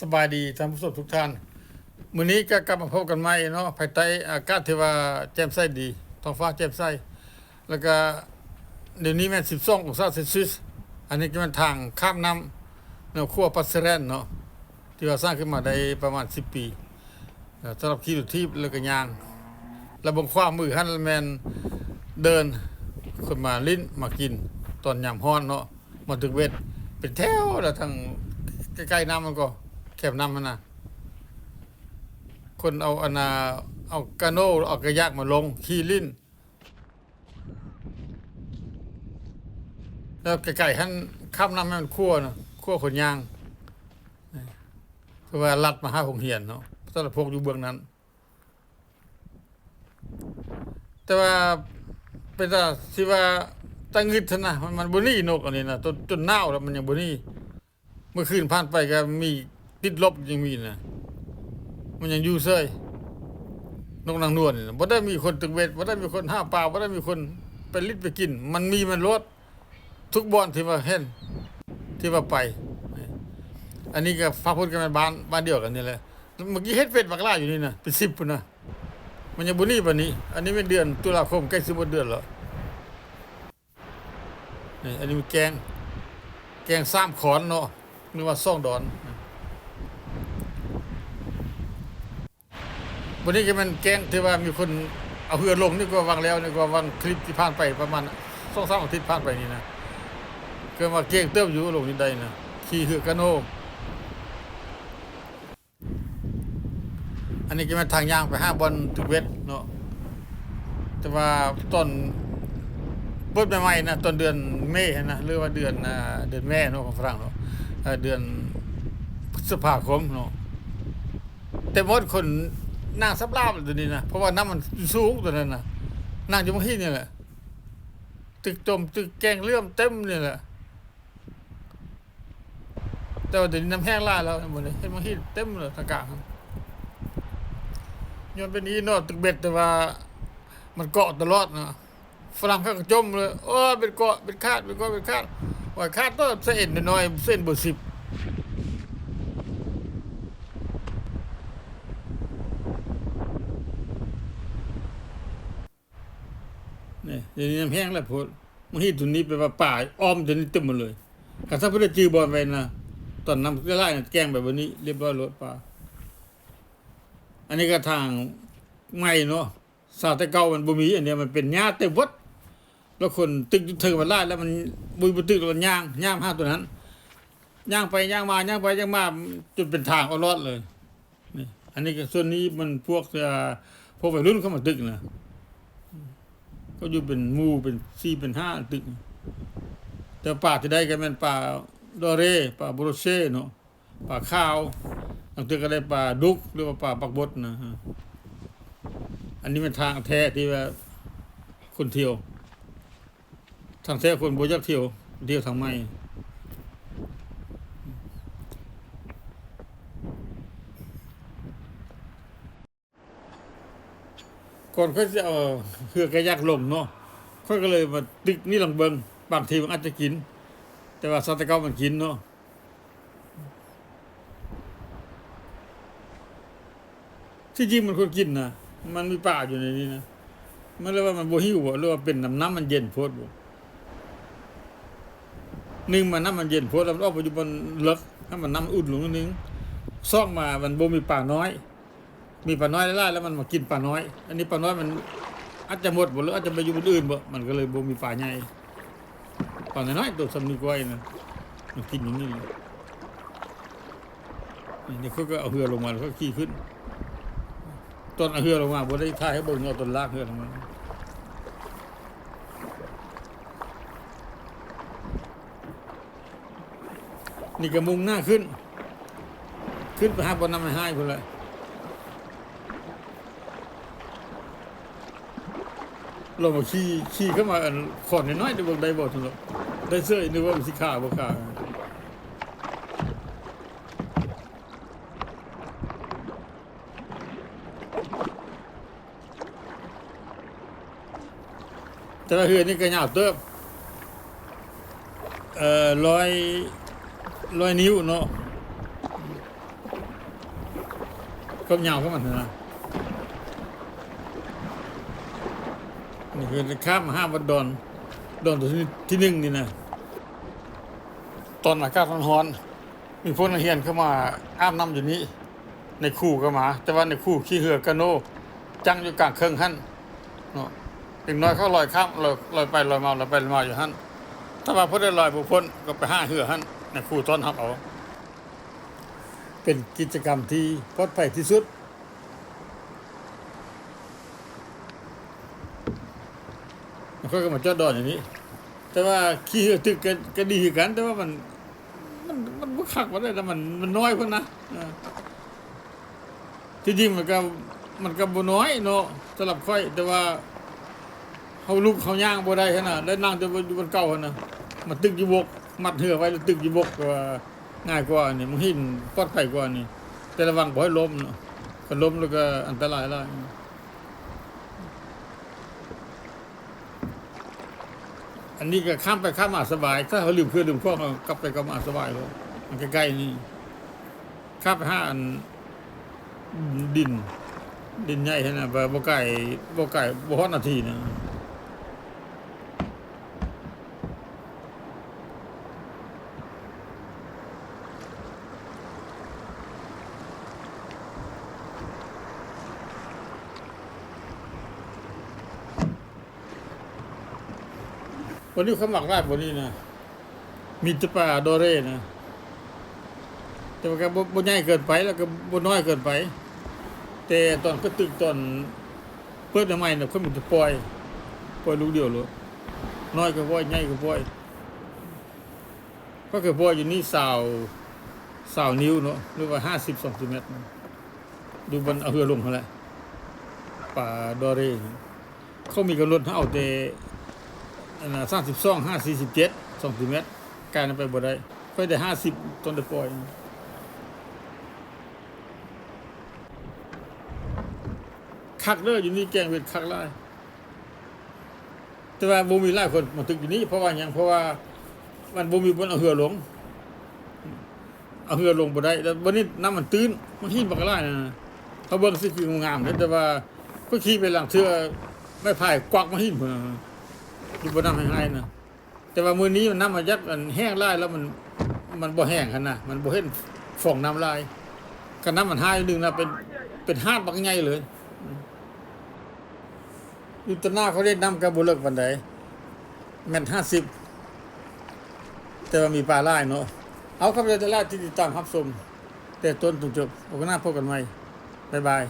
สบายดีท่านผู้ชมทุกท่านมื้อนี้ก็กลับมาพบกันใหม่เนาะภายใต้อากาศที่ว่าแจ่มใสดีท้องฟ้าแจ่มใสแล้วก็เดี๋ยวนี้แม่น12องศาเซลเซียสอันนี้ก็มันทางข้ามน้ำแนวขั้วปัสเซเรนเนาะที่ว่าสร้างขึ้นมาได้ประมาณ 10 ปีสำหรับขี่รถทีบแล้วก็ยางแล้วบงความมือหันแมนเดินคนมาลิ้นมากินตอนยามฮ้อนเนาะมาถึงเวทเป็นแถวแล้วทางใกล้ๆน้ำมันก็ แคบน้ำมันนะคนเอาอนาเอากาโน่เอากระยากมาลงขี่ลิ้นแล้วไก่ๆหันข้ามน้ำให้มันคั่วนะคั่วขนยางคือว่าลัดมาห้าหงเหียนเนาะสำหรับพวกอยู่เบื้องนั้น แต่ว่าเป็นแต่สิว่าตั้งงึดนะมันมันบุนี่นกอันนี้นะจนจนเน่าแล้วมันยังบุนี่เมื่อคืนผ่านไปก็มี ติดลบยังมีนะมันยังอยู่เซยนกนางนวลนี่นะบ่ได้มีคนตึกเวทบ่ได้มีคนห้าปลาบ่ได้มีคนไปลิดไปกิน มันมีมันลดทุกบ่อนที่ว่าเห็นที่ว่าไป อันนี้ก็ฟ้าพูดกันเป็นบ้านบ้านเดียวกันนี่แหละเมื่อกี้เฮ็ดเฟซบักล่าอยู่นี่นะเป็น10พุ่นนะมันยังบุนี่ปานนี้ อันนี้เป็นเดือนตุลาคมใกล้สิบเดือนแล้วนี่อันนี้มีแกง แกงซ้ำขอนเนาะนึกว่าซ่องดอน วันนี้ก็มันแกงที่ว่ามีคนเอาเหือลงนี่ก็วางแล้วนี่ก็วางคลิปที่ผ่านไปประมาณสองสามอาทิตย์ผ่านไปนี่นะก็มาเกงเติมอยู่ลงนี่ได้นะขี่เหือกระโนอันนี้ก็เป็นทางยางไปห้าบอลถึงเวทเนาะแต่ว่าต้นเปิดใหม่ๆนะต้นเดือนเมษนะหรือว่าเดือนเดือนแม่เนาะของฝรั่งเนาะเอ่อเดือนพฤษภาคมเนาะแต่หมดคน นั่งซับลาบตัวนี้นะเพราะว่าน้ำมันสูงตัวนั้นนะนั่งอยู่บนที่นี่แหละตึกจมตึกแกงเลื่อมเต็มนี่แหละแต่ว่าเดี๋ยวนี้น้ำแห้งล่าแล้วหมดเลยเห็นบางที่เต็มเลยทางกลางย้อนเป็นอีโนอตึกเบ็ดแต่ว่า มันเกาะตลอดนะฝรั่งเขาก็จมเลยโอ้เป็นเกาะเป็นคาดเป็นเกาะเป็นคาดว่าคาดต้องเส้นน้อยเส้นเบอร์สิบนี่ เดี๋ยวนี้น้ำแห้งแล้วพูดมันที่ตัวนี้เป็นว่าป่าอ้อมตัวนี้เต็มหมดเลยถ้าถ้าเพื่อจือบอลไปนะตอนน้ำไล่น่ะแกล้งแบบวันนี้เรียบร้อยรถป่า อันนี้ก็ทางใหม่เนาะสาแต่เก่ามันบ่มีอันเนี้ยมันเป็นหญ้าเต็มวัดแล้วคนตึกถึงมันไล่แล้วมันบุยบ่ตึกมันย่างย่างห้าตัวนั้นย่างไปย่างมาย่างไปย่างมาจนเป็นทางเอารอดเลยนี่อันนี้ก็ส่วนนี้มันพวกเอ่อพวกวัยรุ่นเข้ามาตึกนะ ก็อยู่เป็นหมู่เป็นสี่เป็นห้าตึก แต่ป่าที่ได้ก็เป็นป่าดอเรป่าโบรเซ่เนาะป่าข้าวบางทีก็ได้ป่าดุกหรือว่าป่าปักบดนะฮะอันนี้เป็นทางแท้ที่ว่าคนเที่ยว ทางแท้คนบ่อยากเที่ยวเที่ยวทางไม่ ก่อนเขาจะเอาเหือกระยักลงเนาะเขาก็เลยมาตึกนี่ลองเบิงบางทีมันอาจจะกิน แต่ว่าสัตว์ตะเกามันกินเนาะที่จริงมันควรกินนะมันมีป่าอยู่ในนี้นะมันเรียกว่ามันโบหิวบ่หรือว่าเป็นน้ำน้ำมันเย็นโพดบ่หนึ่งมันน้ำมันเย็นโพดแล้วมันออกไปอยู่บนเลิกให้มันน้ำอุ่นลงนิดนึงซอกมามันโบมีป่าน้อย มีป่าน้อยไล่แล้วมันมากินป่าน้อย อันนี้ป่าน้อยมันอาจจะหมดบ่หรืออาจจะไปอยู่บนอื่นบ่ มันก็เลยโบมีป่าใหญ่ป่าน้อยตัวสำนีกไว้นะมันกินอย่างนี้เลยนี่เขาก็เอาเรือลงมาแล้วก็ขี่ขึ้น ตอนเอาเฮือลงมาบ่ได้ท่ายให้เบิ่งเอาต้นลากเฮือลงมานี่ก็มุ่งหน้าขึ้น ขึ้นไปหาบนน้ำให้พุ่นเลย เรามาขี่ขี่เข้ามาอันขอนน้อยๆได้เบิ่งได้บ่ทุนหรอกได้เสื้อนึกว่ามันสิขาบ่ขาแต่ละเฮือนี่ก็ยาวเติบเอ่อร้อยร้อยนิ้วเนาะความยาวเของมันนะ นี่คือข้ามห้าวัดดอนดอนตัวที่ที่หนึ่งนี่นะตอนอากาศร้อนๆมีพวกนักเรียนเข้ามาอาบน้ำอยู่นี้ ในคู่ก็มา แต่ว่าในคู่ขี้เหือกระโนจังอยู่กลางเครื่องหั่นเนาะอีกน้อยเขาลอยข้ามลอยลอยไปลอยมาลอยไปลอยมาอยู่หั่นถ้าว่าพอได้ลอยบุคคลก็ไปห้าเหือหั่นในคู่ต้อนรับเอาเป็นกิจกรรมที่ปลอดภัยที่สุด ก็มาจอดดอนอย่างนี้ แต่ว่าขี้เหือตึกก็ก็ดีกัน แต่ว่ามัน มันมันบ่คักว่าได้แต่มันมันน้อยคนนะที่จริงมันก็มันก็บ่น้อยเนาะสำหรับค่อย แต่ว่าเขาลุกเขาย่างบ่ได้ขนาดได้นั่งแต่อยู่บนเก่าหั่นน่ะมันตึกอยู่บก มัดเหือไว้แล้วตึกอยู่บกก็ว่าง่ายกว่านี่มันหินปลอดภัยกว่านี่แต่ระวังบ่ให้ล้มเนาะคันล้มแล้วก็อันตรายหลาย อันนี้ก็ข้ามไปข้ามมาสบาย ถ้าเขาลืมเพื่อนลืมข้องก็กลับไปก็มาสบายเลยมันใกล้ๆนี่ข้ามไปห้าอันดิน ดินใหญ่ขนาดบ่ไก่บ่ไก่บ่ฮอดนาทีนะ วันนี้เขาหมักได้บนนี้นะมีตะปลาโดเร่นะ แต่ว่าก็บ่บ่ใหญ่เกินไปแล้วก็บ่น้อยเกินไป แต่ตอนก็ตึกตอนเปิดใหม่ๆน่ะเขามีแต่ปล่อยปล่อยลูกเดียวเลยน้อยก็ปล่อยใหญ่ก็ปล่อยก็คือปล่อยอยู่นี่สาวสาวนิ้วเนาะหรือว่าห้าสิบสองเมตรดูบนเอาเรือลงเขาแหละป่าดอเร่เขามีกำหนดให้เอาแต่ สามสิบสองห้าสี่สิบเจ็ดสองสิเมตรกลายไปบ่ได้ค่อยได้ห้าสิบตอนได้ปล่อยคักเด้ออยู่นี่แกงเวทคักหลายแต่ว่าบ่มีหลายคนมาตึกอยู่นี่เพราะว่าหยังเพราะว่ามันบ่มีบนเอาเหือลงเอาเหือลงบ่ได้แล้ววันนี้น้ำมันตื้นมันหินบักหลายนะเขาเบิ่งสิคืองามเด้อแต่ว่าก็ขี่ไปหลังเทื่อไม่พายกวักมาหินพุ่น อยู่บ่น้ำให้ๆนะแต่ว่ามื้อนี้มันน้ำมายัดมันแห้งหลายแล้วมันมันบ่แห้งคั่นน่ะมันบ่เห็นฟองน้ำลายคันน้ำมันหายนึงนะเป็นเป็นหาดบักใหญ่เลยอยู่ตหน้าเขาได้นำกระบุเลิกวันใดแม่นห้าสิบแต่ว่ามีปลาไล่เนาะเอาครับเดี๋ยวจะไล่ที่ติดตามรับชมแต่ต้นถึงจบโอกาสหน้าพบกันใหม่บ๊ายบาย